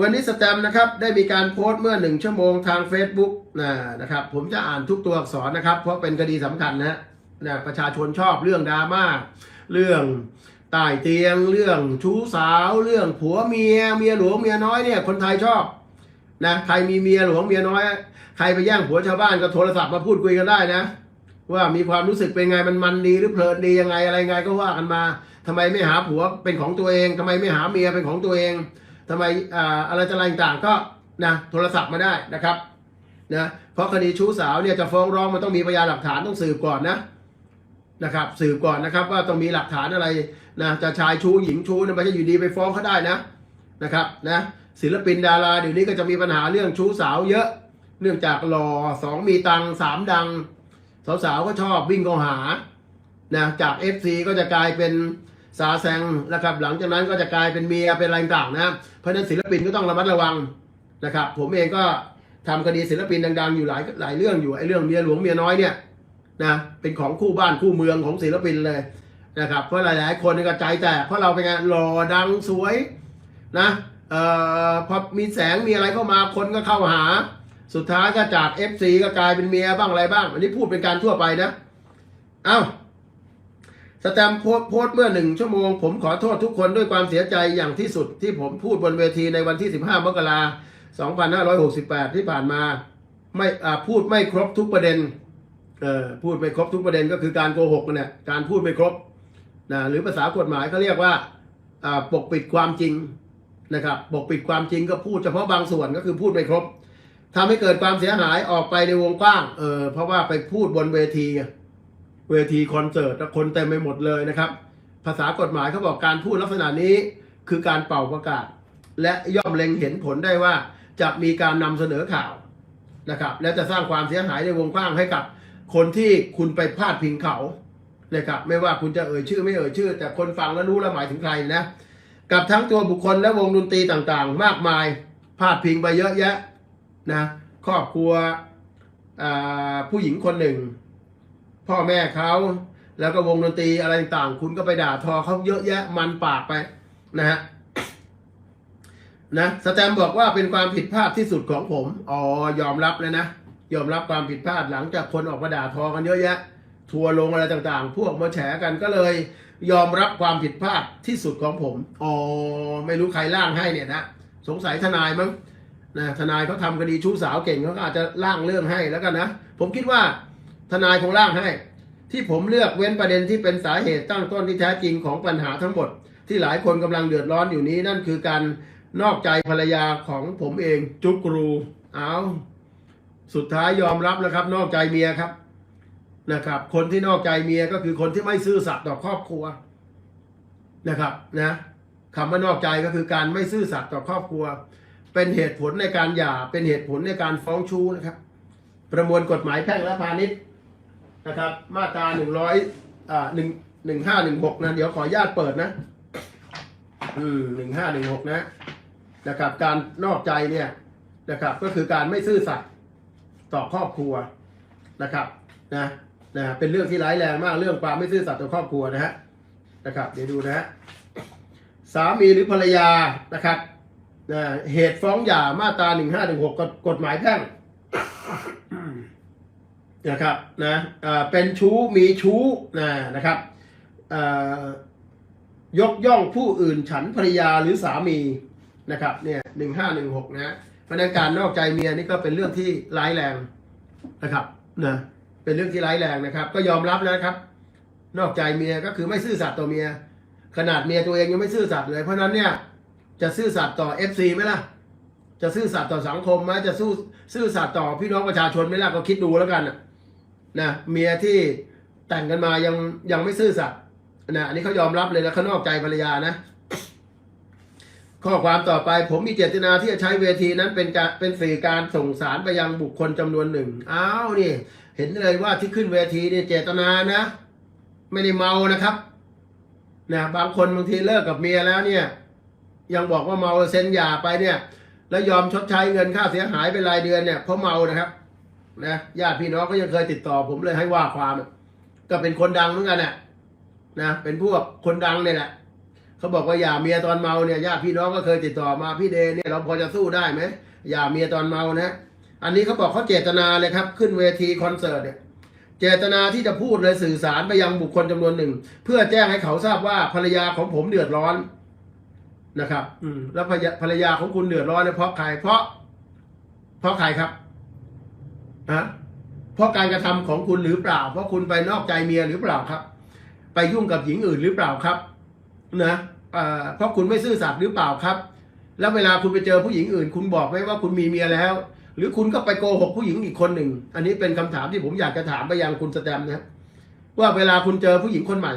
วันนี้สแตมนะครับได้มีการโพสต์เมื่อหนึ่งชั่วโมงทาง Facebook นะนะครับผมจะอ่านทุกตัวอักษรนะครับ เพราะเป็นคดีสำคัญนะนะประชาชนชอบเรื่องดราม่าเรื่องใต้เตียง เรื่องชู้สาว เรื่องผัวเมียเมียหลวงเมียน้อยเนี่ยคนไทยชอบนะใครมีเมียหลวงเมียน้อย ใครไปแย่งผัวชาวบ้านก็โทรศัพท์มาพูดคุยกันได้นะ ว่ามีความรู้สึกเป็นไงมันมันดีหรือเพลินดียังไงอะไรไงก็ว่ากันมาทำไมไม่หาผัวเป็นของตัวเองทำไมไม่หาเมียเป็นของตัวเอง ทำไมอ่าอะไรต่างต่างๆก็นะโทรศัพท์มาได้นะครับนะเพราะคดีชู้สาวเนี่ยจะฟ้องร้องมันต้องมีพยานหลักฐานต้องสืบก่อนนะนะครับสืบก่อนนะครับว่าต้องมีหลักฐานอะไรนะจะชายชู้หญิงชู้เนี่ยไม่ใช่อยู่ดีไปฟ้องเขาได้นะนะครับนะศิลปินดาราเดี๋ยวนี้ก็จะมีปัญหาเรื่องชู้สาวเยอะ เนื่องจากหล่อสองมีตังสามดัง สาวๆก็ชอบวิ่งเข้าหานะจาก FC ก็จะกลายเป็น สาแซงนะครับหลังจากนั้นก็จะกลายเป็นเมียเป็นอะไรต่างๆนะเพราะนั้นศิลปินก็ต้องระมัดระวังนะครับผมเองก็ทำคดีศิลปินดังๆ อยู่หลายหลายเรื่องอยู่ไอ้เรื่องเมียหลวงเมียน้อยเนี่ยนะเป็นของคู่บ้านคู่เมืองของศิลปินเลยนะครับเพราะหลายๆ คนก็ใจแตกเพราะเราเป็นไงหล่อดังสวยนะเอ่อพอมีแสงมีอะไรเข้ามาคนก็เข้าหา สุดท้ายก็จาก FC ก็กลายเป็นเมียบ้างอะไรบ้าง อันนี้พูดเป็นการทั่วไปนะ เอ้า สแตมโพสโพสเมื่อหนึ่งชั่วโมง ผมขอโทษทุกคนด้วยความเสียใจอย่างที่สุดที่ผมพูดบนเวทีในวันที่ 15 มกราคม 2568 ที่ผ่านมา ไม่พูดไม่ครบทุกประเด็นเออพูดไม่ครบทุกประเด็นก็คือการโกหกเนี่ยการพูดไม่ครบนะหรือภาษากฎหมายเขาเรียกว่าปกปิดความจริงนะครับปกปิดความจริงก็พูดเฉพาะบางส่วนก็คือพูดไม่ครบทำให้เกิดความเสียหายออกไปในวงกว้างเออเพราะว่าไปพูดบนเวที เวทีคอนเสิร์ตคนเต็มไปหมดเลยนะครับ ภาษากฎหมายเขาบอกการพูดลักษณะนี้คือการเป่าประกาศ และย่อมเล็งเห็นผลได้ว่าจะมีการนำเสนอข่าวนะครับ และจะสร้างความเสียหายในวงกว้างให้กับ คนที่คุณไปพาดพิงเขานะครับไม่ว่าคุณจะเอ่ยชื่อไม่เอ่ยชื่อ แต่คนฟังแล้วรู้แล้วหมายถึงใครนะกับทั้งตัวบุคคลและวงดนตรีต่างๆ มากมายพาดพิงไปเยอะแยะนะครอบครัวผู้หญิงคนหนึ่ง พ่อแม่เขาแล้วก็วงดนตรีอะไรต่างๆ คุณก็ไปด่าทอเขาเยอะแยะมันปากไปนะฮะนะสแตมป์บอกว่าเป็นความผิดพลาดที่สุดของผมอ๋อยอมรับเลยนะยอมรับความผิดพลาดหลังจากคนออกมาด่าทอกันเยอะแยะ ทัวร์ลงอะไรต่างๆ พวกมาแฉกันก็เลย ยอมรับความผิดพลาดที่สุดของผมอ๋อไม่รู้ใครร่างให้เนี่ยนะสงสัยทนายมั้งนะทนายเขาทำคดีชู้สาวเก่งเขาก็อาจจะร่างเรื่องให้แล้วกันนะผมคิดว่า ทนายคงร่างให้ ที่ผมเลือกเว้นประเด็นที่เป็นสาเหตุตั้งต้นที่แท้จริงของปัญหาทั้งหมด ที่หลายคนกำลังเดือดร้อนอยู่นี้ นั่นคือการนอกใจภรรยาของผมเองจุกรูเอาสุดท้ายยอมรับนะครับ นอกใจเมียครับนะครับ คนที่นอกใจเมียก็คือคนที่ไม่ซื่อสัตย์ต่อครอบครัวนะครับนะคำว่านอกใจก็คือการไม่ซื่อสัตย์ต่อครอบครัว เป็นเหตุผลในการหย่าเป็นเหตุผลในการฟ้องชู้นะครับ ประมวลกฎหมายแพ่งและพาณิชย์ นะครับ มาตราหนึ่งร้อยอ่าหนึ่งหนึ่งห้าหนึ่งหกนะ เดี๋ยวขออนุญาตเปิดนะ อืมหนึ่งห้าหนึ่งหกนะ นะครับ การนอกใจเนี่ยนะครับ ก็คือการไม่ซื่อสัตย์ต่อครอบครัวนะครับ นะนะเป็นเรื่องที่ร้ายแรงมากเรื่องความไม่ซื่อสัตย์ต่อครอบครัวนะฮะนะครับ เดี๋ยวดูนะฮะสามีหรือภรรยานะครับนะเหตุฟ้องหย่ามาตราหนึ่งห้าหนึ่งหกกฎหมายแพ่ง นะครับนะเป็นชู้มีชู้นะนะครับยกย่องผู้อื่นฉันภรรยาหรือสามีนะครับเนี่ยหนึ่งห้าหนึ่งหกนะเพราะนั้นการนอกใจเมียนี่ก็เป็นเรื่องที่ร้ายแรงนะครับนะเป็นเรื่องที่ร้ายแรงนะครับ ก็ยอมรับแล้วนะครับ นอกใจเมียก็คือไม่ซื่อสัตย์ต่อเมีย ขนาดเมียตัวเองยังไม่ซื่อสัตย์เลยเพราะฉะนั้นเนี่ยจะซื่อสัตย์ต่อ FC ไหมล่ะจะซื่อสัตย์ต่อสังคมไหมจะสู้ซื่อสัตย์ต่อพี่น้องประชาชนไหมล่ะก็คิดดูแล้วกันนะ นะเมียที่แต่งกันมายังยังไม่ซื่อสัตย์นะอันนี้เขายอมรับเลยนะเขานอกใจภรรยานะข้อความต่อไปผมมีเจตนาที่จะใช้เวทีนั้นเป็นการเป็นสื่อการส่งสารไปยังบุคคลจำนวนหนึ่งอ้าวนี่ เห็นเลยว่าที่ขึ้นเวทีเนี่ยเจตนานะ ไม่ได้เมานะครับนะบางคนบางทีเลิกกับเมียแล้วเนี่ย ยังบอกว่าเมาเซ็นหย่าไปเนี่ย แล้วยอมชดใช้เงินค่าเสียหายเป็นรายเดือนเนี่ยเพราะเมานะครับ นะญาติพี่น้องก็ยังเคยติดต่อผมเลยให้ว่าความก็เป็นคนดังเหมือนกันน่ะนะเป็นพวกคนดังเนี่ยแหละเขาบอกว่าอย่าเมียตอนเมาเนี่ยญาติพี่น้องก็เคยติดต่อมาพี่เดเนี่ยเราพอจะสู้ได้ไหมอย่าเมียตอนเมานะอันนี้เขาบอกเขาเจตนาเลยครับ ขึ้นเวทีคอนเสิร์ตเนี่ยเจตนาที่จะพูดเลยสื่อสารไปยังบุคคลจำนวนหนึ่ง เพื่อแจ้งให้เขาทราบว่าภรรยาของผมเดือดร้อนนะครับ อืมแล้วภรรยาภรรยาของคุณเดือดร้อนเนี่ยเพราะใครเพราะ เพราะใครครับ ฮะเพราะการกระทำของคุณหรือเปล่า เพราะคุณไปนอกใจเมียหรือเปล่าครับ ไปยุ่งกับหญิงอื่นหรือเปล่าครับนะเพราะคุณไม่ซื่อสัตย์หรือเปล่าครับ แล้วเวลาคุณไปเจอผู้หญิงอื่น คุณบอกไหมว่าคุณมีเมียแล้ว หรือคุณก็ไปโกหกผู้หญิงอีกคนหนึ่ง อันนี้เป็นคำถามที่ผมอยากจะถามไปยังคุณสแตมนะว่าเวลาคุณเจอผู้หญิงคนใหม่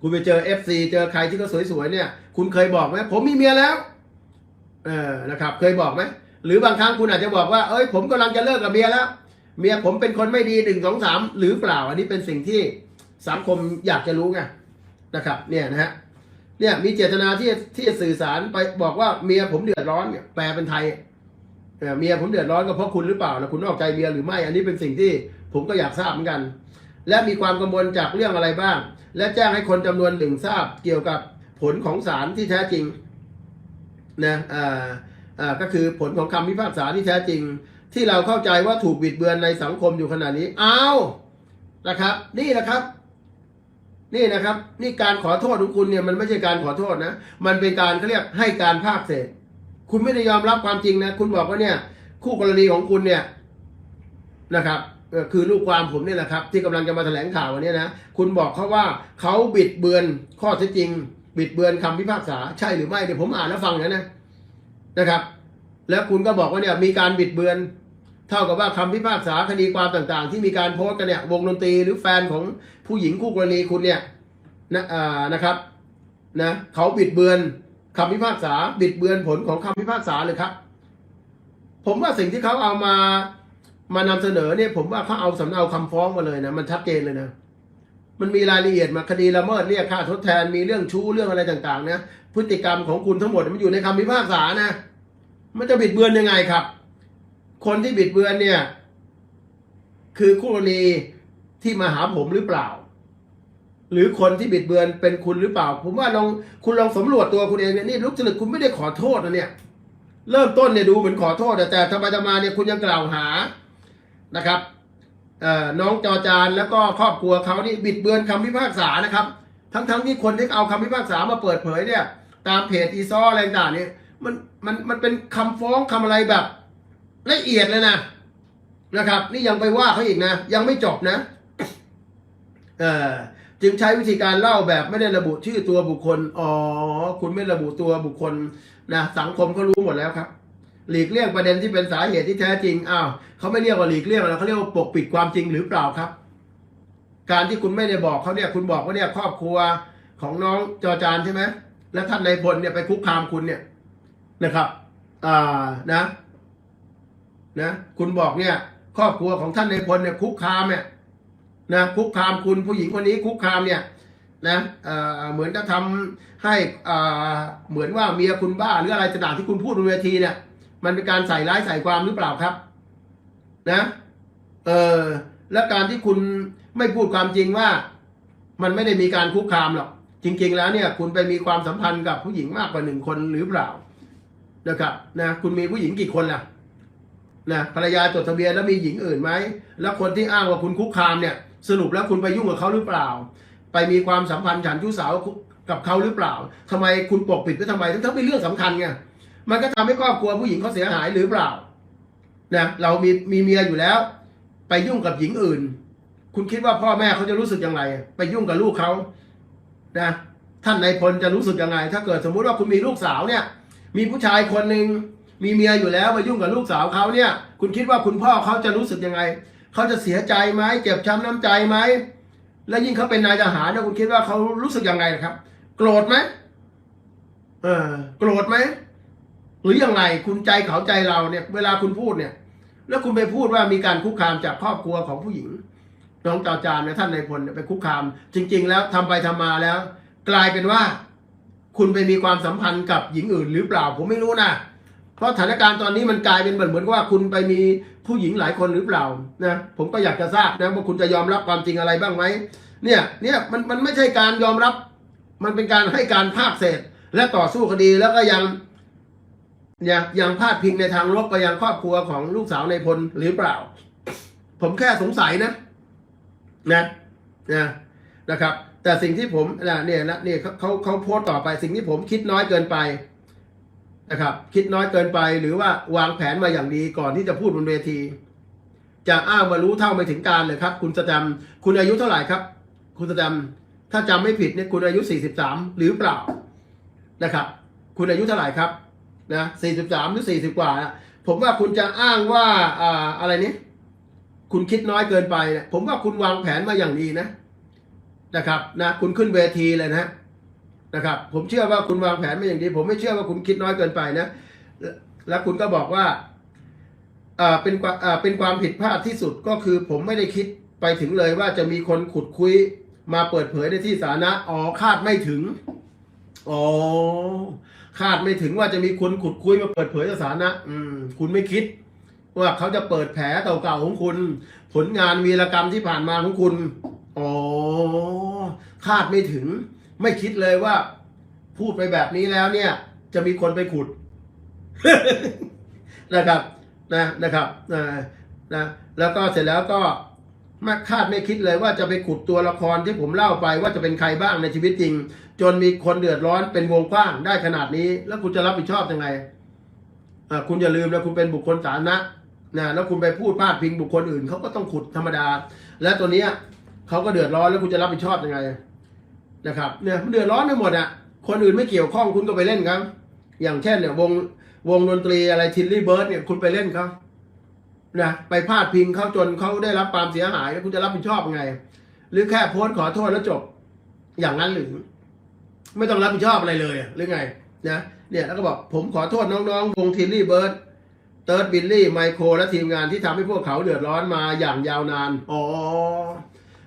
คุณไปเจอเอฟซีเจอใครที่เขาสวยๆเนี่ย คุณเคยบอกไหมผมมีเมียแล้ว เออนะครับ เคยบอกไหม หรือบางครั้งคุณอาจจะบอกว่า เอ้ย ผมกำลังจะเลิกกับเมียแล้ว เมียผมเป็นคนไม่ดีหนึ่งสองสามหรือเปล่า อันนี้เป็นสิ่งที่สังคมอยากจะรู้ไงนะครับ เนี่ยนะฮะ เนี่ยมีเจตนาที่ที่จะสื่อสารไปบอกว่าเมียผมเดือดร้อนเนี่ยแปลเป็นไทยเมียผมเดือดร้อนก็เพราะคุณหรือเปล่าแล้วคุณนอกใจเมียหรือไม่ อันนี้เป็นสิ่งที่ผมก็อยากทราบเหมือนกัน และมีความกังวลจากเรื่องอะไรบ้าง และแจ้งให้คนจำนวนหนึ่งทราบเกี่ยวกับผลของศาลที่แท้จริงนะอ่า อ่าก็คือผลของคำพิพากษาที่แท้จริง ที่เราเข้าใจว่าถูกบิดเบือนในสังคมอยู่ขณะนี้อ้าวนะครับ นี่นะครับ นี่นะครับ นี่การขอโทษของคุณเนี่ยมันไม่ใช่การขอโทษนะ มันเป็นการเขาเรียกให้การภาคเศษ คุณไม่ได้ยอมรับความจริงนะ คุณบอกว่าเนี่ย คู่กรณีของคุณเนี่ยนะครับคือลูกความผมเนี่ยแหละครับ ที่กำลังจะมาแถลงข่าววันนี้นะคุณบอกเขาว่าเขาบิดเบือนข้อเท็จจริง บิดเบือนคำพิพากษาใช่หรือไม่เดี๋ยวผมอ่านแล้วฟังนะนะ นะครับ แล้วคุณก็บอกว่าเนี่ยมีการบิดเบือน เท่ากับว่าคำพิพากษาคดีความต่างๆ ที่มีการโพสต์กันเนี่ยวงดนตรีหรือแฟนของผู้หญิงคู่กรณีคุณเนี่ยนะอ่านะครับนะเขาบิดเบือนคำพิพากษาบิดเบือนผลของคำพิพากษาเลยครับ ผมว่าสิ่งที่เขาเอามามานำเสนอเนี่ย ผมว่าเขาเอาสำเนาคำฟ้องมาเลยนะมันชัดเจนเลยนะ มันมีรายละเอียดมาคดีละเมิดเรียกค่าทดแทนมีเรื่องชู้เรื่องอะไรต่างๆนะพฤติกรรมของคุณทั้งหมดมันอยู่ในคำพิพากษานะ มันจะบิดเบือนยังไงครับ คนที่บิดเบือนเนี่ย คือคู่กรณีที่มาหาผมหรือเปล่า หรือคนที่บิดเบือนเป็นคุณหรือเปล่า ผมว่าลองคุณลองสำรวจตัวคุณเองเนี่ยนี่ลุกจริตคุณไม่ได้ขอโทษนะเนี่ย เริ่มต้นเนี่ยดูเหมือนขอโทษแต่แต่ทำไมทำไมาเนี่ยคุณยังกล่าวหานะครับ น้องจอจานแล้วก็ครอบครัวเขานี่บิดเบือนคำพิพากษานะครับ ทั้งๆทที่คนที่เอาคำพิพากษามาเปิดเผยเนี่ย ตามเพจอีซออะไรต่างเนี่ยมันมันมันเป็นคำฟ้องคำอะไรแบบละเอียดเลยนะนะครับ นี่ยังไปว่าเขาอีกนะ ยังไม่จบนะเออจึงใช้วิธีการเล่าแบบไม่ได้ระบุชื่อตัวบุคคลอ๋อคุณไม่ระบุตัวบุคคลนะสังคมก็รู้หมดแล้วครับ หลีกเลี่ยงประเด็นที่เป็นสาเหตุที่แท้จริง อ้าวเขาไม่เรียกว่าหลีกเลี่ยงแล้วเขาเรียกว่าปกปิดความจริงหรือเปล่าครับ การที่คุณไม่ได้บอกเขาเนี่ย คุณบอกว่าเนี่ยครอบครัวของน้องจอจานใช่ไหมและท่านนายพลเนี่ยไปคุกคามคุณเนี่ยนะครับ อ่านะ นะ คุณบอกเนี่ย ครอบครัวของท่านในายพลเนี่ยคุกคามเนี่ยนะคุกคามคุณผู้หญิงคนนี้คุกคามเนี่ยนะเอ่อเหมือนจะทำให้อ่าเหมือนว่าเมียคุณบ้าหรืออะไรต่างๆที่คุณพูดบนเวทีเนี่ย มันเป็นการใส่ร้ายใส่ความหรือเปล่าครับ นะ เออและการที่คุณไม่พูดความจริงว่า มันไม่ได้มีการคุกคามหรอกจริง ๆ แล้วเนี่ย คุณไปมีความสัมพันธ์กับผู้หญิงมากกว่าหนึ่งคนหรือเปล่านะครับนะคุณมีผู้หญิงกี่คนล่ะนะภรรยาจดทะเบียนแล้วมีหญิงอื่นไหมแล้วคนที่อ้างว่าคุณคุกคามเนี่ย สรุปแล้วคุณไปยุ่งกับเขาหรือเปล่า ไปมีความสัมพันธ์ฉันชู้สาวกับเขาหรือเปล่าทำไมคุณปกปิดไว้ทำไมทั้งทั้งเป็นเรื่องสำคัญไง มันก็ทำให้ครอบครัวผู้หญิงเขาเสียหายหรือเปล่านะเรามีมีเมียอยู่แล้ว ไปยุ่งกับหญิงอื่น คุณคิดว่าพ่อแม่เขาจะรู้สึกยังไงไปยุ่งกับลูกเขานะท่านนายพลจะรู้สึกยังไง ถ้าเกิดสมมุติว่าคุณมีลูกสาวเนี่ย มีผู้ชายคนหนึ่งมีเมียอยู่แล้วมายุ่งกับลูกสาวเขาเนี่ย คุณคิดว่าคุณพ่อเขาจะรู้สึกยังไงเขาจะเสียใจไหมเจ็บช้ำน้ำใจไหมแล้วยิ่งเขาเป็นนายทหารเนี่ยคุณคิดว่าเขารู้สึกยังไงครับ โกรธไหมเออโกรธไหม หรืออยังไงคุณใจเขาใจเราเนี่ยเวลาคุณพูดเนี่ย แล้วคุณไปพูดว่ามีการคุกคามจากครอบครัวของผู้หญิง น้องจาจานเนี่ยท่านนายพลเนี่ยไปคุกคาม จริง ๆ แล้วทำไปทำมาแล้ว กลายเป็นว่า คุณไปมีความสัมพันธ์กับหญิงอื่นหรือเปล่าผมไม่รู้นะเพราะสถานการณ์ตอนนี้มันกลายเป็นเหมือนเหมือนว่าคุณไปมีผู้หญิงหลายคนหรือเปล่านะผมก็อยากจะทราบนะว่าคุณจะยอมรับความจริงอะไรบ้างไหมเนี่ยเนี่ยมันมันไม่ใช่การยอมรับ มันเป็นการให้การภาคเศษ และต่อสู้คดีแล้วก็ยัง ยังยังพาดพิงในทางลบไปยังครอบครัวของลูกสาวในพลหรือเปล่า ผมแค่สงสัยนะ นะนะนะครับ แต่สิ่งที่ผมนะเนี่ยนะเนี่ยเขาเขาเขาโพสต์ต่อไปสิ่งที่ผมคิดน้อยเกินไปนะครับ คิดน้อยเกินไปหรือว่าวางแผนมาอย่างดีก่อนที่จะพูดบนเวที จะอ้างมารู้เท่าไม่ถึงการเลยครับ คุณสแตมคุณอายุเท่าไหร่ครับ คุณสแตมถ้าจำไม่ผิดเนี่ยคุณอายุ 43 หรือเปล่านะครับ คุณอายุเท่าไหร่ครับ นะ43หรือ40กว่านะผมว่าคุณจะอ้างว่าอ่าอะไรนี้คุณคิดน้อยเกินไปนี่ยผมว่าคุณวางแผนมาอย่างดีนะนะครับนะคุณขึ้นเวทีเลยนะนะครับ ผมเชื่อว่าคุณวางแผนมาอย่างดี ผมไม่เชื่อว่าคุณคิดน้อยเกินไปนะและแล้วคุณก็บอกว่าอ่าเป็นอ่าเป็นความผิดพลาดที่สุดก็คือ ผมไม่ได้คิดไปถึงเลยว่าจะมีคนขุดคุยมาเปิดเผยในที่สาธารณะอ๋อคาดไม่ถึงอ๋อ คาดไม่ถึงว่าจะมีคนขุดคุยมาเปิดเผยในสาธารณะอืม คุณไม่คิด ว่าเขาจะเปิดแผลเก่าๆของคุณ ผลงานวีรกรรมที่ผ่านมาของคุณ อ๋อ คาดไม่ถึง ไม่คิดเลยว่า พูดไปแบบนี้แล้วเนี่ย จะมีคนไปขุด นะครับ นะนะครับนะนะแล้วก็เสร็จแล้วก็ไม่คาดไม่คิดเลยว่าจะไปขุดตัวละครที่ผมเล่าไปว่าจะเป็นใครบ้างในชีวิตจริง จนมีคนเดือดร้อนเป็นวงกว้างได้ขนาดนี้ แล้วคุณจะรับผิดชอบยังไงคุณอย่าลืมนะคุณเป็นบุคคลสาธารณะนะแล้วคุณไปพูดพาดพิงบุคคลอื่นเขาก็ต้องขุดธรรมดา และตัวเนี้ยเขาก็เดือดร้อนแล้วคุณจะรับผิดชอบยังไงนะครับเนี่ยมันเดือดร้อนไปหมดอะคนอื่นไม่เกี่ยวข้องคุณก็ไปเล่นครับ อย่างเช่นเนี่ยวงวงดนตรีอะไรทินลี่เบิร์ดเนี่ยคุณไปเล่นเขานะไปพาดพิงเขาจนเขาได้รับความเสียหายแล้วคุณจะรับผิดชอบยังไง หรือแค่โพสต์ขอโทษแล้วจบอย่างนั้นหรือ ไม่ต้องรับผิดชอบอะไรเลยหรือไงนะเนี่ยแล้วก็บอกผมขอโทษน้องๆวงทิลลี่เบิร์ดเติร์ดบิลลี่ไมโครและทีมงานที่ทำให้พวกเขาเดือดร้อนมาอย่างยาวนาน อ๋อ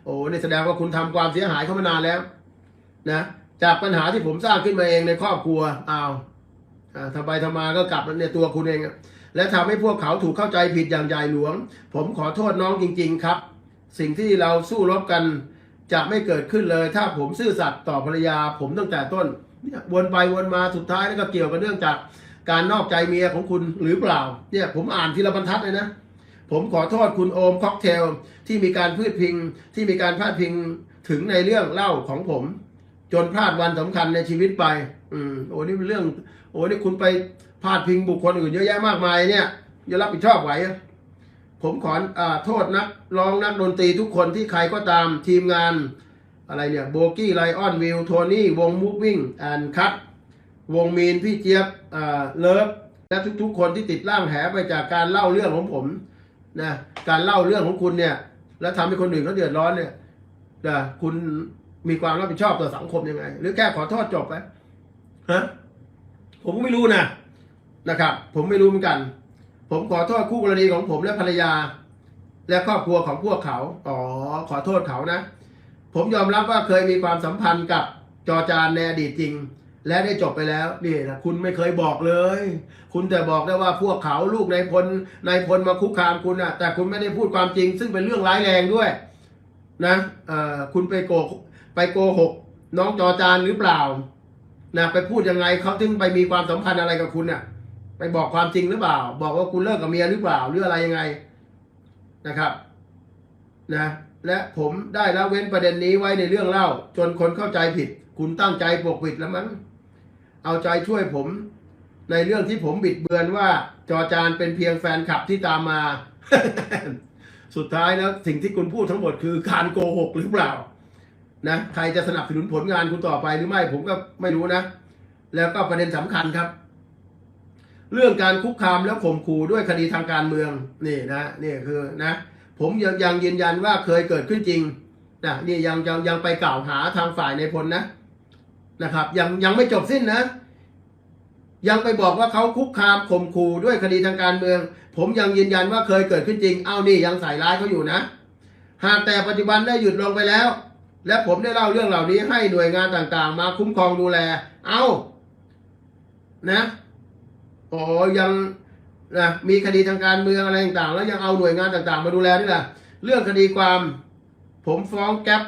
โอ้นี่แสดงว่าคุณทำความเสียหายเข้ามานานแล้ว นะ จากปัญหาที่ผมสร้างขึ้นมาเองในครอบครัวอ้าวอ่าทำไปทำมาก็กลับมาในตัวคุณเอง และทำให้พวกเขาถูกเข้าใจผิดอย่างใหญ่หลวง ผมขอโทษน้องจริง ๆ ครับ สิ่งที่เราสู้รบกัน จะไม่เกิดขึ้นเลย ถ้าผมซื่อสัตย์ต่อภรรยาผมตั้งแต่ต้นเนี่ยวนไปวนมาสุดท้ายแล้วก็เกี่ยวกับเรื่องจากการนอกใจเมียของคุณหรือเปล่าเนี่ยผมอ่านทีละบรรทัดเลยนะ ผมขอโทษคุณโอมค็อกเทลที่มีการพืชพิงที่มีการพาดพิงถึงในเรื่องเล่าของผม จนพลาดวันสำคัญในชีวิตไป อืมโอ้นี่เป็นเรื่อง โอ้นี่คุณไปพาดพิงบุคคลอื่นเยอะแยะมากมายเนี่ยจะรับผิดชอบไหวอะ ผมขออโทษนักร้องนักดนตรีทุกคนที่ใครก็ตามทีมงานอะไรเนี่ยโบกี้ไลออนวิลโทนี่วงมูฟวิ่งแอนคัตวงมีนพี่เจี๊ยบเลิฟและทุกๆ คนที่ติดร่างแหไปจากการเล่าเรื่องของผมนะการเล่าเรื่องของคุณเนี่ย แล้วทำให้คนอื่นเขาเดือดร้อนเนี่ยนะคุณมีความรับผิดชอบต่อสังคมยังไง หรือแค่ขอโทษจบไปฮะผมก็ไม่รู้นะนะครับ ผมไม่รู้เหมือนกัน ผมขอโทษคู่กรณีของผมและภรรยา และครอบครัวของพวกเขา อ๋อ ขอโทษเขานะ ผมยอมรับว่าเคยมีความสัมพันธ์กับจอจานในอดีตจริง และได้จบไปแล้วนี่นะคุณไม่เคยบอกเลย คุณแต่บอกได้ว่าพวกเขาลูกในพลนายพลมาคุกคามคุณอนะแต่คุณไม่ได้พูดความจริง ซึ่งเป็นเรื่องร้ายแรงด้วย นะเอ่อคุณไปโกไปโกหก น้องจอจานหรือเปล่านะไปพูดยังไงเขาถึงไปมีความสัมพันธ์อะไรกับคุณน่ะ ไปบอกความจริงหรือเปล่า บอกว่าคุณเลิกกับเมียหรือเปล่าหรืออะไรยังไงนะครับนะและผมได้ละเว้นประเด็นนี้ไว้ในเรื่องเล่า จนคนเข้าใจผิด คุณตั้งใจปกปิดแล้วมั้งเอาใจช่วยผม ในเรื่องที่ผมบิดเบือนว่า จอจานเป็นเพียงแฟนคลับที่ตามมา สุดท้ายแล้วสิ่งที่คุณพูดทั้งหมดคือการโกหกหรือเปล่านะใครจะสนับสนุนผลงานคุณต่อไปหรือไม่ผมก็ไม่รู้นะ แล้วก็ประเด็นสำคัญครับ เรื่องการคุกคามแล้วข่มขู่ด้วยคดีทางการเมืองนี่นะนี่คือนะผมยังยังยืนยันว่าเคยเกิดขึ้นจริงนะนี่ยังยังยังไปกล่าวหาทางฝ่ายในพลนะนะครับ ยังยังไม่จบสิ้นนะ ยังไปบอกว่าเขาคุกคามข่มขู่ด้วยคดีทางการเมือง ผมยังยืนยันว่าเคยเกิดขึ้นจริง เอานี่ยังใส่ร้ายเขาอยู่นะ หากแต่ปัจจุบันได้หยุดลงไปแล้ว และผมได้เล่าเรื่องเหล่านี้ให้หน่วยงานต่างๆ มาคุ้มครองดูแล เอานะ อ๋อยังนะมีคดีทางการเมืองอะไรต่างๆ แล้วยังเอาหน่วยงานต่างๆ มาดูแลนี่แหละเรื่องคดีความผมฟ้องแก๊ป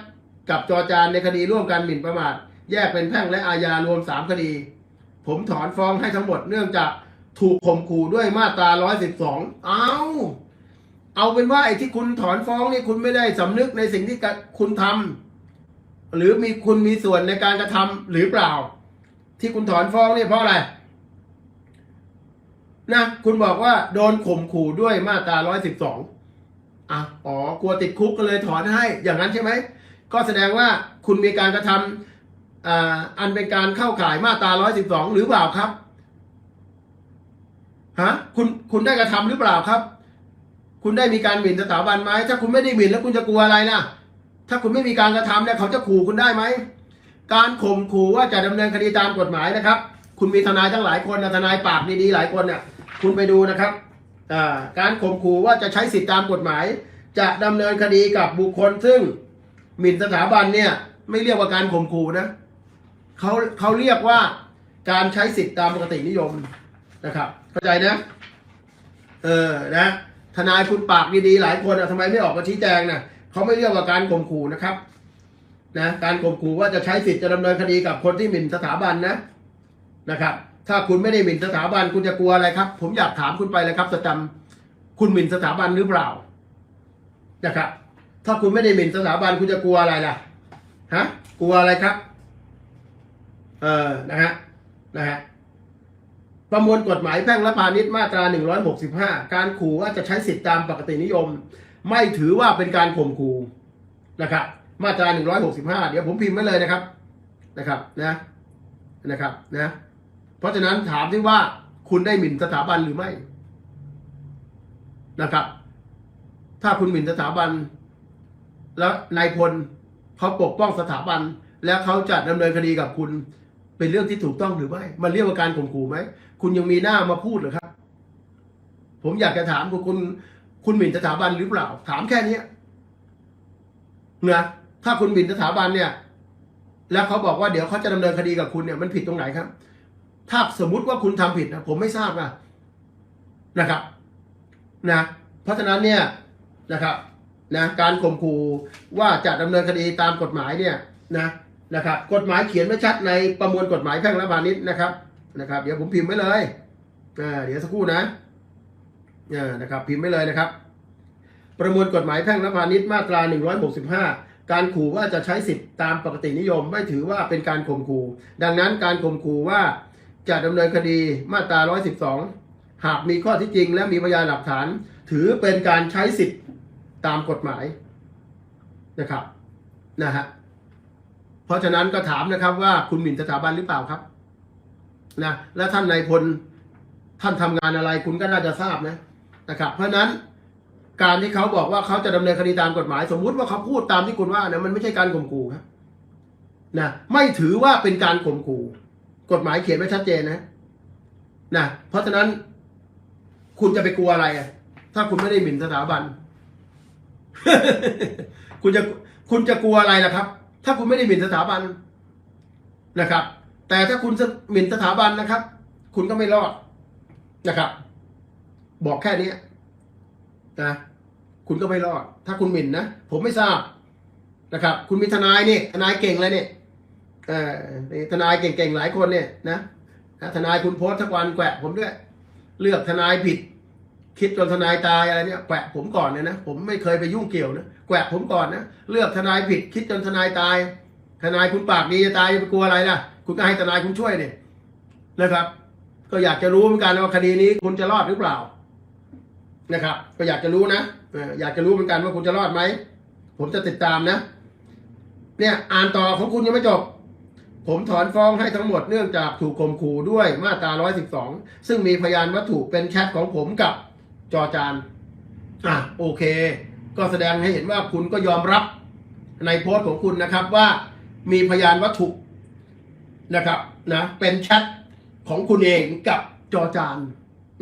กับจอจานในคดีร่วมกันหมิ่นประมาท แยกเป็นแพ่งและอาญารวมสามคดี ผมถอนฟ้องให้ทั้งหมดเนื่องจากถูกข่มขู่ด้วยมาตรา 112 เอาเอาเป็นว่าไอ้ที่คุณถอนฟ้องนี่คุณไม่ได้สำนึกในสิ่งที่คุณทำหรือมีคุณมีส่วนในการกระทำหรือเปล่า ที่คุณถอนฟ้องนี่เพราะอะไร นะคุณบอกว่าโดนข่มขู่ด้วยมาตรา112อะอ๋อกลัวติดคุกก็เลยถอนให้อย่างนั้นใช่ไหมก็แสดงว่าคุณมีการกระทำอ่าอันเป็นการเข้าข่ายมาตรา112หรือเปล่าครับฮะคุณคุณได้กระทำหรือเปล่าครับ คุณได้มีการหมิ่นสถาบันไหมถ้าคุณไม่ได้หมิ่นแล้วคุณจะกลัวอะไรนะถ้าคุณไม่มีการกระทำเนี่ยเขาจะขู่คุณได้ไหมการข่มขู่ว่าจะดำเนินคดีตามกฎหมายนะครับ คุณมีทนายทั้งหลายคนนะทนายปากดีๆหลายคนเนี่ย คุณไปดูนะครับการข่มขู่ว่าจะใช้สิทธิตามกฎหมาย จะดำเนินคดีกับบุคคลซึ่งหมิ่นสถาบันเนี่ยไม่เรียกว่าการข่มขู่นะเขาเขาเรียกว่าการใช้สิทธิตามปกตินิยมนะครับ เข้าใจนะ เออนะ ทนายคุณปากดีๆหลายคนอะทำไมไม่ออกมาชี้แจงนะเขาไม่เรียกว่าการข่มขู่นะครับนะการข่มขู่ว่าจะใช้สิทธิ์จะดำเนินคดีกับคนที่หมิ่นสถาบันนะนะครับ ถ้าคุณไม่ได้หมิ่นสถาบันคุณจะกลัวอะไรครับ ผมอยากถามคุณไปเลยครับสแตมคุณหมิ่นสถาบันหรือเปล่านะครับ ถ้าคุณไม่ได้หมิ่นสถาบันคุณจะกลัวอะไรล่ะฮะกลัวอะไรครับ เออนะฮะนะฮะประมวลกฎหมายแพ่งและพาณิชย์มาตรา 165 การขู่ว่าจะใช้สิทธิตามปกตินิยม ไม่ถือว่าเป็นการข่มขู่นะครับ มาตรา 165 เดี๋ยวผมพิมพ์ไว้เลยนะครับ นะครับ นะ นะครับ นะ เพราะฉะนั้นถามที่ว่าคุณได้หมิ่นสถาบันหรือไม่นะครับ ถ้าคุณหมิ่นสถาบัน แล้วนายพลเขาปกป้องสถาบัน แล้วเขาจะดำเนินคดีกับคุณเป็นเรื่องที่ถูกต้องหรือไม่มันเรียกว่าการข่มขู่ไหมคุณยังมีหน้ามาพูดหรือครับ ผมอยากจะถามคุณคุณคุณหมิ่นสถาบันหรือเปล่า ถามแค่เนี้นะถ้าคุณหมิ่นสถาบันเนี่ย แล้วเขาบอกว่าเดี๋ยวเขาจะดำเนินคดีกับคุณเนี่ยมันผิดตรงไหนครับ ถ้าสมมุติว่าคุณทำผิดนะผมไม่ทราบนะนะครับนะเพราะฉะนั้นเนี่ยนะครับนะการข่มขู่ว่าจะดำเนินคดีตามกฎหมายเนี่ยนะนะครับ กฎหมายเขียนไว้ชัดในประมวลกฎหมายแพ่งและพาณิชย์นะครับนะครับ เดี๋ยวผมพิมพ์ไว้เลยอ่าเดี๋ยวสักครู่นะอ่านะครับ พิมพ์ไว้เลยนะครับ ประมวลกฎหมายแพ่งและพาณิชย์มาตรา 165 การขู่ว่าจะใช้สิทธิตามปกตินิยม ไม่ถือว่าเป็นการข่มขู่ ดังนั้นการข่มขู่ว่า จะดำเนินคดีมาตรา 112 หากมีข้อที่จริงและมีพยานหลักฐาน ถือเป็นการใช้สิทธิตามกฎหมายนะครับนะฮะเพราะฉะนั้นก็ถามนะครับว่าคุณหมิ่นสถาบันหรือเปล่าครับนะและท่านนายพลท่านทำงานอะไรคุณก็น่าจะทราบนะนะครับเพราะฉะนั้นการที่เขาบอกว่าเขาจะดำเนินคดีตามกฎหมาย สมมุติว่าเขาพูดตามที่คุณว่านี่ยมันไม่ใช่การข่มขู่ครับนะไม่ถือว่าเป็นการข่มขู่ กฎหมายเขียนไว้ชัดเจนนะนะเพราะฉะนั้น คุณจะไปกลัวอะไรอะ ถ้าคุณไม่ได้หมิ่นสถาบัน คุณจะคุณจะกลัวอะไรล่ะครับ ถ้าคุณไม่ได้หมิ่นสถาบันนะครับ แต่ถ้าคุณหมิ่นสถาบันนะครับ คุณก็ไม่รอดนะครับ บอกแค่นี้นะคุณก็ไม่รอด ถ้าคุณหมิ่นนะผมไม่ทราบนะครับ คุณมีทนายนี่ทนายเก่งเลยเนี่ย ทนายเก่งๆหลายคนเนี่ยนะนะทนายคุณโพสต์ทักวันแกะผมด้วย เลือกทนายผิด คิดจนทนายตายอะไรเนี่ยแกะผมก่อนเลยนะผมไม่เคยไปยุ่งเกี่ยวนะแกะผมก่อนนะเลือกทนายผิด คิดจนทนายตาย ทนายคุณปากดีจะตายจะไปกลัวอะไรล่ะ คุณก็ให้ทนายคุณช่วยเนี่ยนะครับ ก็อยากจะรู้เหมือนกันว่าคดีนี้คุณจะรอดหรือเปล่านะครับ ก็อยากจะรู้นะอยากจะรู้เหมือนกันว่าคุณจะรอดไหมผมจะติดตามนะ เนี่ยอ่านต่อของคุณยังไม่จบ ผมถอนฟ้องให้ทั้งหมดเนื่องจากถูกข่มขู่ด้วยมาตรา 112 ซึ่งมีพยานวัตถุเป็นแชทของผมกับจอจานอะโอเค ก็แสดงให้เห็นว่าคุณก็ยอมรับในโพสต์ของคุณนะครับว่ามีพยานวัตถุนะครับนะเป็นแชทของคุณเองกับจอจาน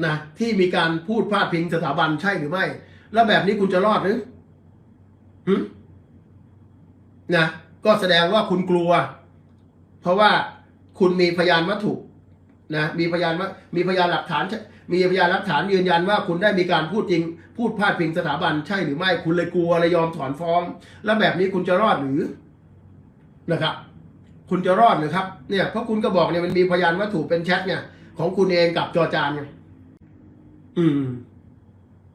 นะที่มีการพูดพาดพิงสถาบันใช่หรือไม่ แล้วแบบนี้คุณจะรอดหรือหึนะก็แสดงว่าคุณกลัว ราะว่าคุณมีพยานวัตถุนะมีพยานว่ามีพยานหลักฐาน มีพยานหลักฐานยืนยันว่าคุณได้มีการพูดจริง พูดพาดพิงสถาบันใช่หรือไม่คุณเลยกลัวเลยยอมถอนฟ้อง แล้วแบบนี้คุณจะรอดหรือนะครับ คุณจะรอดหรือครับเนี่ยเพราะคุณก็บอกเนี่ยมันมีพยานวัตถุเป็นแชทเนี่ย ของคุณเองกับจอจานไงอืม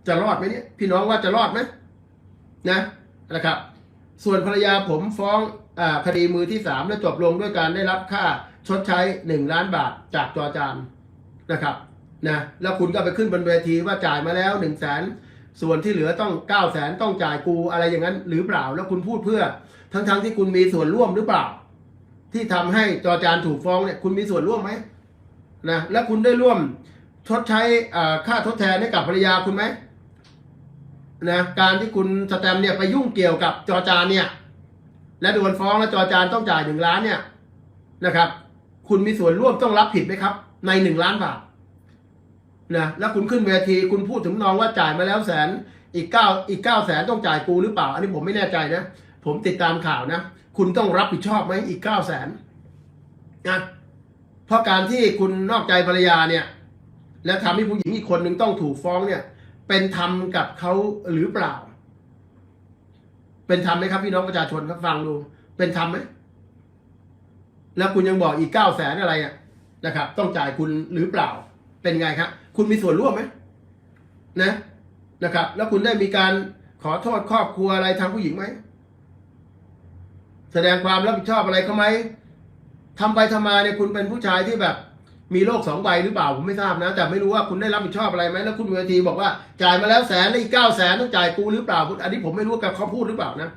จะรอดไหมเนี่ย พี่น้องว่าจะรอดไหมนะนะครับ ส่วนภรรยาผมฟ้อง คดีมือที่สามและจบลงด้วยการได้รับค่าชดใช้หนึ่งล้านบาทจากจอจานนะครับนะแล้วคุณก็ไปขึ้นบนเวทีว่าจ่ายมาแล้วหนึ่งแสนส่วนที่เหลือต้องเก้าแสนต้องจ่ายกูอะไรอย่างนั้น หรือเปล่าแล้วคุณพูดเพื่อ ทั้งๆที่คุณมีส่วนร่วมหรือเปล่า ที่ทำให้จอจานถูกฟ้องเนี่ยคุณมีส่วนร่วมไหมนะแล้วคุณได้ร่วมชดใช้ค่าทดแทนให้กับภรรยาคุณไหมนะการที่คุณสแตมเนี่ยไปยุ่งเกี่ยวกับจอจานเนี่ย และโดนฟ้องแล้วจอจานต้องจ่ายหนึ่งล้านเนี่ยนะครับ คุณมีส่วนร่วมต้องรับผิดไหมครับ ในหนึ่งล้านบาทนะแล้วคุณขึ้นเวทีคุณพูดถึงน้องว่าจ่ายมาแล้วแสนอีกเก้าอีกเก้าแสนต้องจ่ายกูหรือเปล่า อันนี้ผมไม่แน่ใจนะผมติดตามข่าวนะคุณต้องรับผิดชอบไหมอีกเก้าแสนนะเพราะการที่คุณนอกใจภรรยาเนี่ย แล้วทำให้ผู้หญิงอีกคนหนึ่งต้องถูกฟ้องเนี่ย เป็นธรรมกับเขาหรือเปล่า เป็นธรรมไหมครับพี่น้องประชาชนครับฟังดู เป็นธรรมไหมแล้วคุณยังบอกอีกเก้าแสนอะไรอะนะครับ ต้องจ่ายคุณหรือเปล่า เป็นไงครับ คุณมีส่วนร่วมไหมนะนะครับ แล้วคุณได้มีการขอโทษครอบครัวอะไรทางผู้หญิงไหมแสดงความรับผิดชอบอะไรเขาไหมทำไปทำมาเนี่ยคุณเป็นผู้ชายที่แบบ มีโรคสองใบหรือเปล่าผมไม่ทราบนะ แต่ไม่รู้ว่าคุณได้รับผิดชอบอะไรไหมแล้วคุณเวทีบอกว่าจ่ายมาแล้วแสนแล้วอีกเก้าแสนต้องจ่ายกูหรือเปล่าอันนี้ผมไม่รู้กับเขาพูดหรือเปล่านะ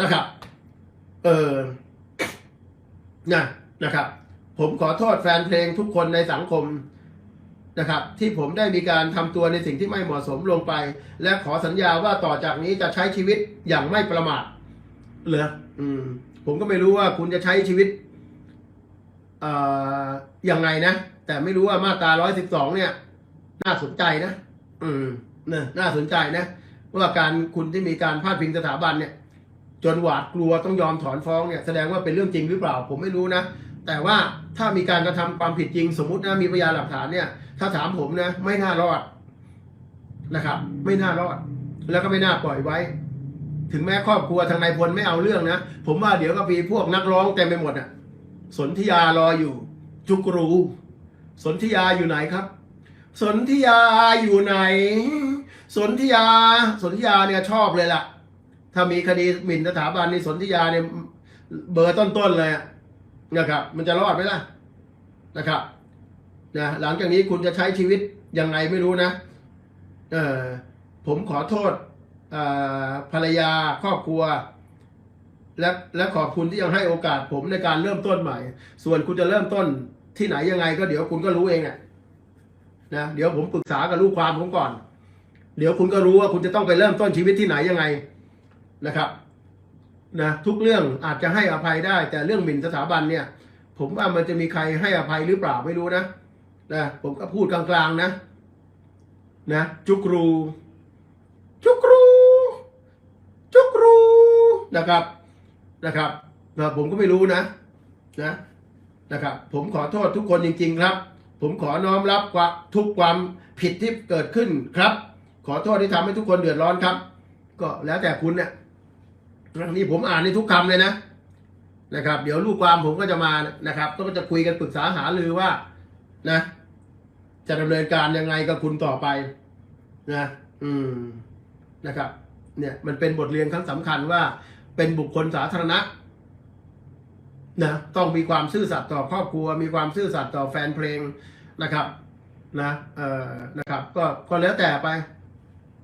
นะครับ เออนะนะครับ ผมขอโทษแฟนเพลงทุกคนในสังคมนะครับ ที่ผมได้มีการทำตัวในสิ่งที่ไม่เหมาะสมลงไป และขอสัญญาว่าต่อจากนี้จะใช้ชีวิตอย่างไม่ประมาทเหรออืม ผมก็ไม่รู้ว่าคุณจะใช้ชีวิต ยังไงนะ แต่ไม่รู้ว่ามาตราร้อยสิบสองเนี่ย น่าสนใจนะ อืมเนี่ยน่าสนใจนะว่าการคุณที่มีการพาดพิงสถาบันเนี่ย จนหวาดกลัวต้องยอมถอนฟ้องเนี่ยแสดงว่าเป็นเรื่องจริงหรือเปล่า ผมไม่รู้นะ แต่ว่าถ้ามีการกระทำความผิดจริง สมมตินะมีพยานหลักฐานเนี่ย ถ้าถามผมนะ ไม่น่ารอดนะครับ ไม่น่ารอด แล้วก็ไม่น่าปล่อยไว้ ถึงแม้ครอบครัวทางนายพลไม่เอาเรื่องนะผมว่าเดี๋ยวก็มีพวกนักร้องเต็มไปหมดอะ สนธิยารออยู่ จุกรูสนธิยาอยู่ไหนครับ สนธิยาอยู่ไหน สนธิยา สนธิยาเนี่ยชอบเลยล่ะ ถ้ามีคดีหมิ่นสถาบันนี่สนธิยาเนี่ยเบอร์ต้นๆเลยนะครับ มันจะรอดไหมล่ะนะครับนะหลังจากนี้คุณจะใช้ชีวิตยังไงไม่รู้นะเออผมขอโทษภรรยาครอบครัว และและขอบคุณที่ยังให้โอกาสผมในการเริ่มต้นใหม่ ส่วนคุณจะเริ่มต้นที่ไหนยังไง ก็เดี๋ยวคุณก็รู้เองอะนะเดี๋ยวผมปรึกษากับลูกความผมก่อน เดี๋ยวคุณก็รู้ว่าคุณจะต้องไปเริ่มต้นชีวิตที่ไหนยังไงนะครับนะทุกเรื่องอาจจะให้อภัยได้ แต่เรื่องหมิ่นสถาบันเนี่ย ผมว่ามันจะมีใครให้อภัยหรือเปล่าไม่รู้นะนะผมก็พูดกลางๆนะ นะ จุกรู จุกรู จุกรูนะครับ นะครับผมก็ไม่รู้นะนะนะครับ ผมขอโทษทุกคนจริง ๆ ครับ ผมขอน้อมรับวทุกความผิดที่เกิดขึ้นครับ ขอโทษที่ทำให้ทุกคนเดือดร้อนครับ ก็แล้วแต่คุณเนี่ยนี่ผมอ่านในทุกคำเลยนะนะครับ เดี๋ยวลูกความผมก็จะมานะครับ ก็จะคุยกันปรึกษาหารือว่านะ จะดำเนินการยังไงกับคุณต่อไปนะ อืมนะครับ เนี่ยมันเป็นบทเรียนครั้งสำคัญว่า เป็นบุคคลสาธารณะนะต้องมีความซื่อสัตย์ต่อครอบครัว มีความซื่อสัตย์ต่อแฟนเพลงนะครับนะเอ่อนะครับก็ก็แล้วแต่ไป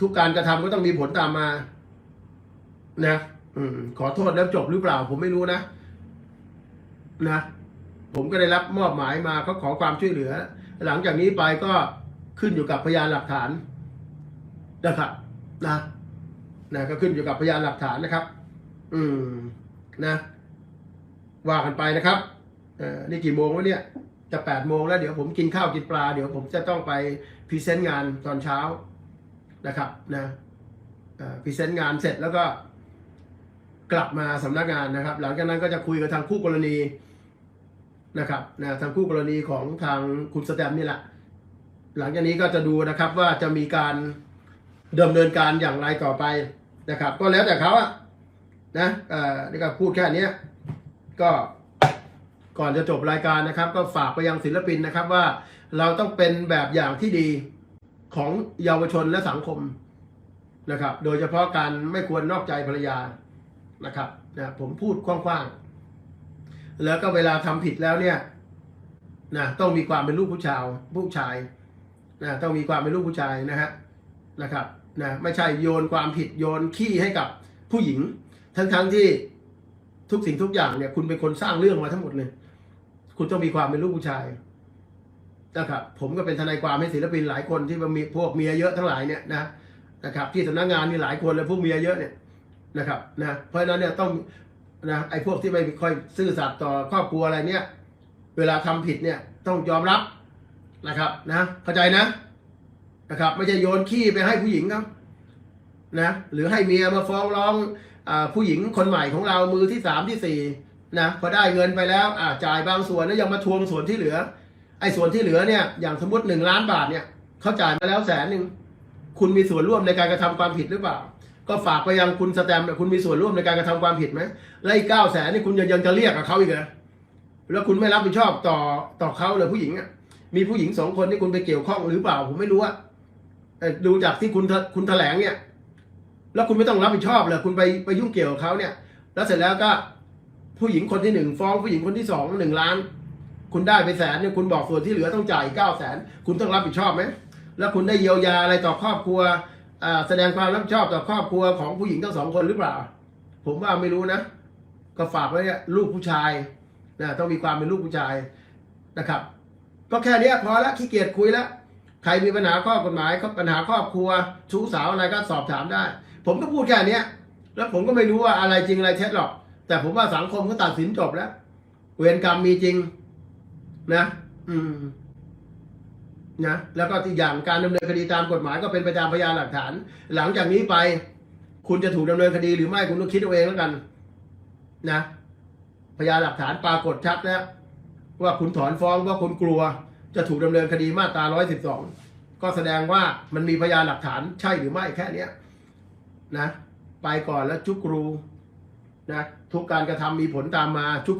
ทุกการกระทำก็ต้องมีผลตามมานะอืมขอโทษแล้วจบหรือเปล่า ผมไม่รู้นะนะผมก็ได้รับมอบหมายมาก็ขอความช่วยเหลือ หลังจากนี้ไปก็ขึ้นอยู่กับพยานหลักฐานนะครับนะนะก็ขึ้นอยู่กับพยานหลักฐานนะครับ อืมนะว่ากันไปนะครับเอ่อนี่กี่โมงแล้วเนี่ย จะแปดโมงแล้วเดี๋ยวผมกินข้าวกินปลา เดี๋ยวผมจะต้องไปพรีเซนต์งานตอนเช้านะครับนะพรีเซนต์งานเสร็จแล้วก็ กลับมาสำนักงานนะครับ หลังจากนั้นก็จะคุยกับทางคู่กรณีนะครับนะทางคู่กรณีของทางคุณสแตมป์นี่แหละ หลังจากนี้ก็จะดูนะครับว่าจะมีการดำเนินการอย่างไรต่อไปนะครับ ก็แล้วแต่เขาอะ นะเอ่อนี่ก็พูดแค่นี้ก็ก่อนจะจบรายการนะครับ ก็ฝากไปยังศิลปินนะครับว่าเราต้องเป็นแบบอย่างที่ดีของเยาวชนและสังคมนะครับ โดยเฉพาะการไม่ควรนอกใจภรรยานะครับนะผมพูดกว้างๆ แล้วก็เวลาทำผิดแล้วเนี่ยนะต้องมีความเป็นลูกผู้ชายผู้ชายนะต้องมีความเป็นลูกผู้ชายนะฮะนะครับนะไม่ใช่โยนความผิดโยนขี้ให้กับผู้หญิง ทั้งๆที่ทุกสิ่งทุกอย่างเนี่ย คุณเป็นคนสร้างเรื่องมาทั้งหมดเลย คุณต้องมีความเป็นลูกผู้ชายนะครับ ผมก็เป็นทนายความให้ศิลปินหลายคนที่มีพวกเมียเยอะทั้งหลายเนี่ยนะนะครับ ที่สำนักงานนี่หลายคนเลยพวกเมียเยอะเนี่ยนะครับนะเพราะฉะนั้นเนี่ยต้องนะไอ้พวกที่ไม่ค่อยซื่อสัตย์ต่อครอบครัวอะไรเนี่ย เวลาทำผิดเนี่ยต้องยอมรับนะครับนะเข้าใจนะนะครับ ไม่ใช่โยนขี้ไปให้ผู้หญิงครับนะหรือให้เมียมาฟ้องร้อง ผู้หญิงคนใหม่ของเรามือที่สามที่สี่นะพอได้เงินไปแล้วอ่าจ่ายบางส่วนแล้วยังมาทวงส่วนที่เหลือ ไอ้ส่วนที่เหลือเนี่ยอย่างสมมติหนึ่งล้านบาทเนี่ยเขาจ่ายมาแล้วแสนหนึ่งคุณมีส่วนร่วมในการกระทำความผิดหรือเปล่า ก็ฝากไปยังคุณสแตมป์คุณมีส่วนร่วมในการกระทำความผิดไหมและอีกเก้าแสนนี่คุณยังยังจะเรียกกับเขาอีกเหรอแล้วคุณไม่รับผิดชอบต่อต่อเขาเลยผู้หญิงอะมีผู้หญิงสองคนที่คุณไปเกี่ยวข้องหรือเปล่า ผมไม่รู้อะดูจากที่คุณคุณแถลงเนี่ย แล้วคุณไม่ต้องรับผิดชอบเลยคุณไปไปยุ่งเกี่ยวกับเขาเนี่ย แล้วเสร็จแล้วก็ผู้หญิงคนที่หนึ่งฟ้องผู้หญิงคนที่สองหนึ่งล้าน คุณได้ไปแสนเนี่ยคุณบอกส่วนที่เหลือต้องจ่ายเก้าแสนคุณต้องรับผิดชอบไหมแล้วคุณได้เยียวยาอะไรต่อครอบครัวอ่าแสดงความรับผิดชอบต่อครอบครัวของผู้หญิงทั้งสองคนหรือเปล่า ผมว่าไม่รู้นะ ก็ฝากไว้เนี่ยลูกผู้ชายนะต้องมีความเป็นลูกผู้ชายนะครับ ก็แค่เนี้ยพอล้วขี้เกียจคุยแล้วใครมีปัญหาข้อกฎหมายปัญหาครอบครัวชู้สาวอะไรก็สอบถามได้ ผมก็พูดแค่นี้แล้วผมก็ไม่รู้ว่าอะไรจริงอะไรเท็จหรอก แต่ผมว่าสังคมก็ตัดสินจบแล้ว เวรกรรมมีจริง นะ อืมนะแล้วก็ที่อย่างการดำเนินคดีตามกฎหมายก็เป็นไปตามพยานหลักฐาน หลังจากนี้ไป คุณจะถูกดำเนินคดีหรือไม่คุณต้องคิดเอาเองแล้วกัน นะพยานหลักฐานปรากฏชัดแล้วว่าคุณถอนฟ้องว่าคุณกลัว จะถูกดำเนินคดีมาตรา 112 ก็แสดงว่ามันมีพยานหลักฐานใช่หรือไม่แค่เนี้ย นะ ไปก่อนแล้วจุกรูนะทุกการกระทำมีผลตามมาจุก